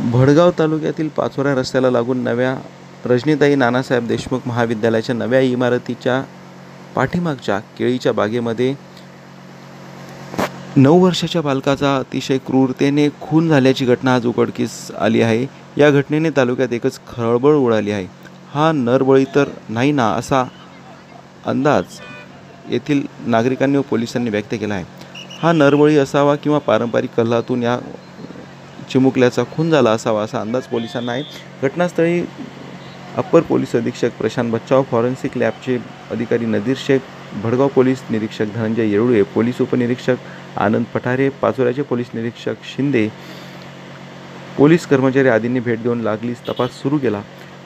भडगाव तालुक्यातील पाचोरा रस्त्याला लागून नव्या रजनीताई नानासाहेब देशमुख महाविद्यालयाच्या नव्या इमारतीच्या पाठीमागच्या केळीच्या बागेमध्ये नऊ वर्षाच्या बालकाचा अतिशय क्रूरतेने खून झाल्याची घटना आज उघडकीस आली आहे. या घटनेने तालुक्यात एकच खळबळ उडाली आहे. हा नरबळी तर नाही ना असा अंदाज येथील नागरिकांनी व पोलिसांनी व्यक्त केला आहे. हा नरबळी असावा किंवा पारंपरिक कलातून या चिमुकल्याचा खून झाला असावा असा अंदाज पोलिसांना आहे. घटनास्थळी अप्पर पोलीस अधीक्षक प्रशांत बच्चाव फॉरेन्सिक लॅबचे अधिकारी नदीर शेख भडगाव पोलीस निरीक्षक धनंजय येरुळे पोलीस उपनिरीक्षक आनंद पठारे पाचोऱ्याचे पोलीस निरीक्षक शिंदे पोलीस कर्मचारी आदींनी भेट देऊन लागलीच तपास सुरू केला.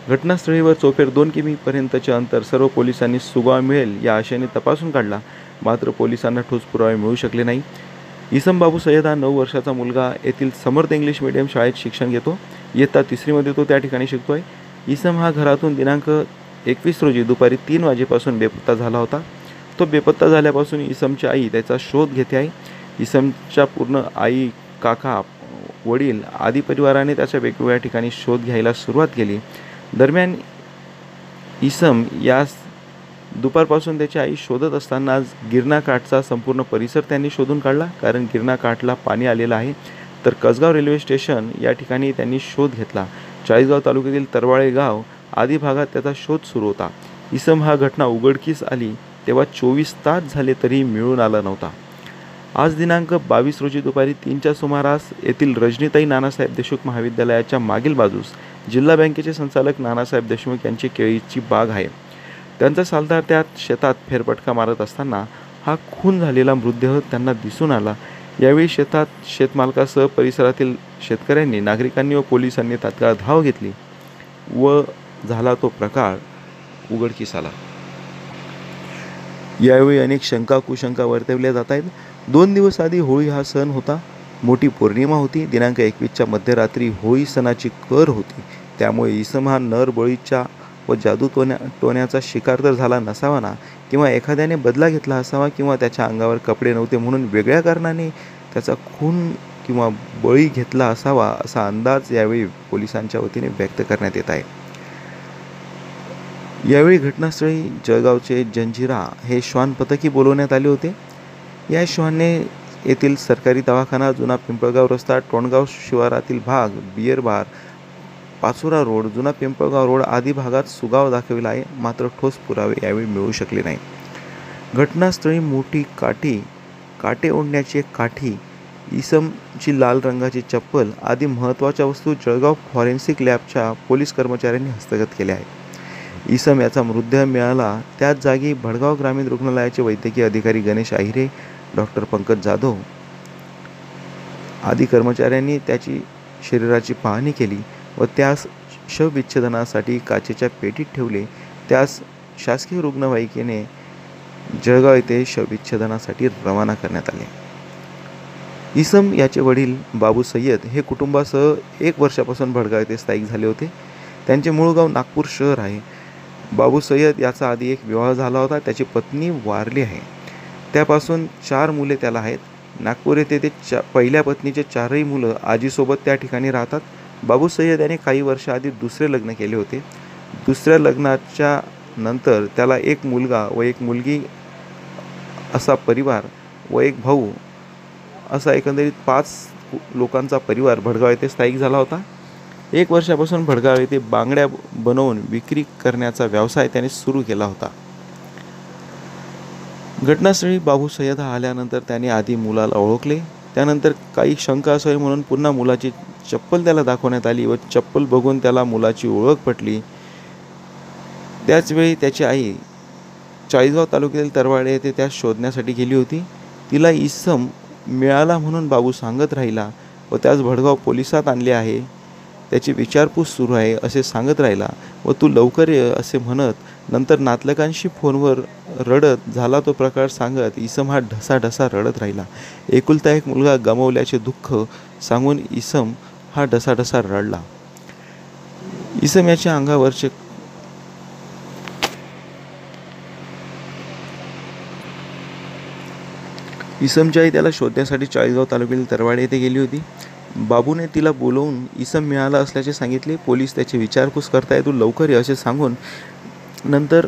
घटनास्थळीवर चोपेर दोन किमीपर्यंतचे अंतर सर्व पोलिसांनी सुगावा मिळेल या आशेने तपासून काढला. मात्र पोलिसांना ठोस पुरावे मिळू शकले नाही. इसम बाबू सय्यद हा नऊ वर्षाचा मुलगा येथील समर्थ इंग्लिश मिडियम शाळेत शिक्षण घेतो. इयत्ता तिसरीमध्ये तो त्या ठिकाणी शिकतो आहे इसम हा घरातून दिनांक एकवीस रोजी दुपारी तीन वाजेपासून बेपत्ता झाला होता. तो बेपत्ता झाल्यापासून इसमची आई त्याचा शोध घेते आहे. इसमच्या पूर्ण आई काका वडील आदी परिवाराने त्याच्या वेगवेगळ्या ठिकाणी शोध घ्यायला सुरुवात केली. दरम्यान इसम यास दुपारपासून त्याची आई शोधत असताना आज गिरणाकाठचा संपूर्ण परिसर त्यांनी शोधून काढला. कारण गिरणाकाठला पाणी आलेलं आहे. तर कसगाव रेल्वे स्टेशन या ठिकाणी त्यांनी शोध घेतला. चाळीसगाव तालुक्यातील तरवाळे गाव आदी भागात त्याचा शोध सुरू होता. इसम हा घटना उघडकीस आली तेव्हा चोवीस तास झाले तरी मिळून आला नव्हता. आज दिनांक बावीस रोजी दुपारी तीनच्या सुमारास येथील रजनीताई नानासाहेब देशमुख महाविद्यालयाच्या मागील बाजूस जिल्हा बँकेचे संचालक नानासाहेब देशमुख यांची केळीची बाग आहे. त्यांचा सालदार त्या शेतात फेरफटका मारत असताना हा खून झालेला मृतदेह त्यांना दिसून आला. यावेळी शेतात शेतमालकासह परिसरातील शेतकऱ्यांनी नागरिकांनी व पोलिसांनी तात्काळ धाव घेतली व झाला तो प्रकार उघडकीस आला. यावेळी अनेक शंका कुशंका वर्तवल्या जात आहेत. दोन दिवस आधी होळी हा सण होता. मोठी पौर्णिमा होती. दिनांक एकवीसच्या मध्यरात्री होळी सणाची कर होती. त्यामुळे इसम हा नर बळीच्या व जादू टोण्या टोण्याचा शिकार तर झाला नसावा ना? किंवा एखाद्याने बदला घेतला असावा किंवा त्याच्या अंगावर कपडे नव्हते म्हणून वेगळ्या कारणाने त्याचा खून किंवा बळी घेतला असावा असा अंदाज यावेळी पोलिसांच्या वतीने व्यक्त करण्यात येत आहे. यावेळी घटनास्थळी जळगावचे जंजिरा हे श्वान पथकी बोलवण्यात आले होते. या श्वानने येथील सरकारी दवाखाना जुना पिंपळगाव रस्ता टोणगाव शिवारातील भाग बियर बार पाचोरा रोड जुना पिंपळगाव रोड आदी भागात सुगाव दाखविला आहे. मात्र ठोस पुरावे यावेळी मिळू शकले नाही घटनास्थळी मोठी काठी काटे ओढण्याची एक काठी इसमची लाल रंगाची चप्पल आदी महत्त्वाच्या वस्तू जळगाव फॉरेन्सिक लॅबच्या पोलीस कर्मचाऱ्यांनी हस्तगत केल्या आहेत. इसम याचा मृतदेह मिळाला. त्याच जागी भडगाव ग्रामीण रुग्णालयाचे वैद्यकीय अधिकारी गणेश आहिरे डॉक्टर पंकज जाधव आदी कर्मचाऱ्यांनी त्याची शरीराची पाहणी केली. व त्यास शवविच्छेदनासाठी काचेच्या पेटीत ठेवले. त्यास शासकीय रुग्णवाहिकेने जळगाव येथे शवविच्छेदनासाठी रवाना करण्यात आले. इसम याचे वडील बाबू सय्यद हे कुटुंबासह एक वर्षापासून भडगाव येथे स्थायिक झाले होते. त्यांचे मूळ गाव नागपूर शहर आहे. बाबू सय्यद याचा आधी एक विवाह झाला होता. त्याची पत्नी वारली आहे. त्यापासून चार मुले त्याला आहेत. नागपूर येथे ते चा पहिल्या पत्नीचे चारही मुलं आजीसोबत त्या ठिकाणी राहतात. बाबू सय्यद याने काही वर्षाआधी दुसरे लग्न केले होते. दुसऱ्या लग्नाच्या नंतर त्याला एक मुलगा व एक मुलगी असा परिवार व एक भाऊ असा एकंदरीत पाच लोकांचा परिवार भडगाव येथे स्थायिक झाला होता. एक वर्षापासून भडगाव येथे बांगड्या बनवून विक्री करण्याचा व्यवसाय त्याने सुरू केला होता. घटनास्थळी बाबू सय्यद हा आल्यानंतर त्याने आधी मुलाला ओळखले. त्यानंतर काही शंका असावी म्हणून पुन्हा मुलाची चप्पल त्याला दाखवण्यात आली व चप्पल बघून त्याला मुलाची ओळख पटली. त्याचवेळी त्याची आई चाळीसगाव तालुक्यातील तरवाडे येथे त्या शोधण्यासाठी गेली होती. तिला इसम मिळाला म्हणून बाबू सांगत राहिला व त्यास भडगाव पोलिसात आणले आहे. त्याची विचारपूस सुरू आहे असे सांगत राहिला व तू लवकर ये असे म्हणत नंतर नातलकांशी फोनवर रडत झाला तो प्रकार सांगत इसम हा ढसा ढसा रडत राहिला. एकुलता एक मुलगा गमावल्याचे दुःख सांगून इसम हा ढसा ढसा रडला. इसम याच्या अंगावरचे इसमची आई त्याला शोधण्यासाठी चाळीसगाव तालुक्यातील तरवाडे येथे गेली होती. बाबूने तिला बोलवून इसम मिळाला असल्याचे सांगितले. पोलीस त्याची विचारपूस करताय तू लवकर ये असे सांगून नंतर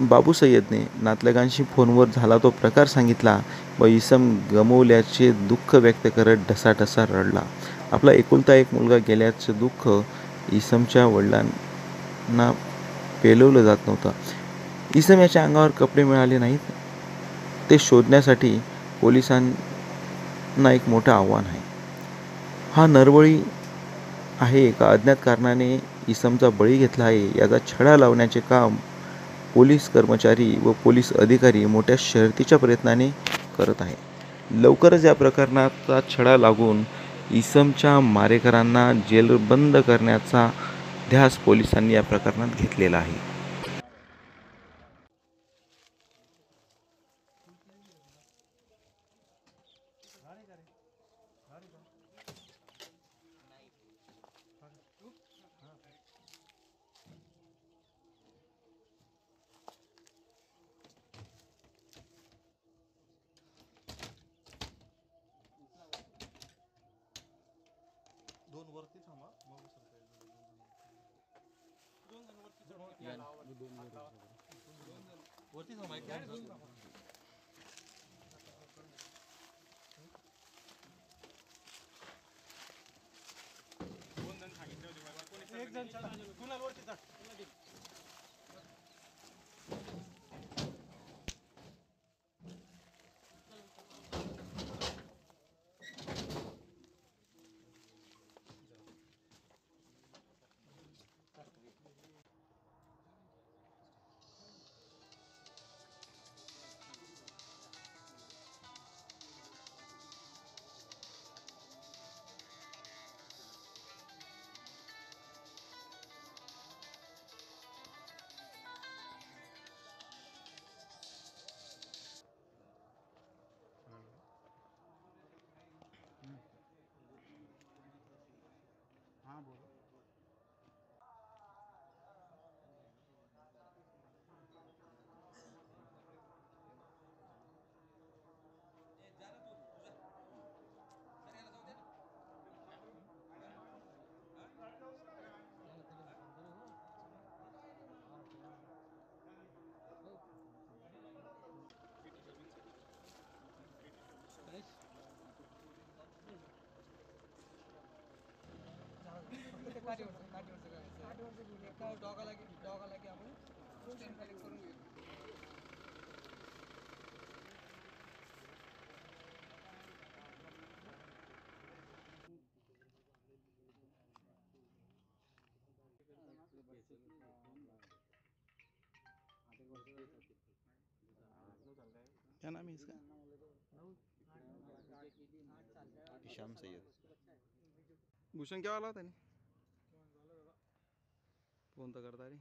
बाबू सय्यदने नातलगांशी फोनवर झाला तो प्रकार सांगितला व इसम गमवल्याचे दुःख व्यक्त करत ढसाढसा रडला. आपला एकुलता एक मुलगा गेल्याचं दुःख इसमच्या वडिलांना पेलवलं जात नव्हतं. इसम याच्या अंगावर कपडे मिळाले नाहीत. ते शोधण्यासाठी पोलिसांना एक मोठं आव्हान आहे. हा नरवळी आहे का? अज्ञात कारणाने इसमचा बळी घेतला आहे. याचा छडा लावण्याचे काम पोलीस कर्मचारी व पोलीस अधिकारी मोठ्या शर्तीच्या प्रयत्नाने करत आहे. लवकरच या प्रकरणाचा छडा लागून इसमच्या मारेकरांना जेलबंद करण्याचा ध्यास पोलिसांनी या प्रकरणात घेतलेला आहे. थांबा मग सांगता येईल दोन जण. दोन जण वरती चढवा. या लावा वरती. हात लावा. दोन जण. वरती थांबा एक गाडी दोन थांबा. दोन जण सांगितले होते मला कोणी एक जण चढा. कुणाल वरती चढ ಕಾಣಬೋದು डॉगाला डॉगाला की आपण स्टेन कलेक्ट करून घेऊ क्या नाम है इसका शाम सैयद भूषण क्या वाला होता नहीं फोन तर करता रे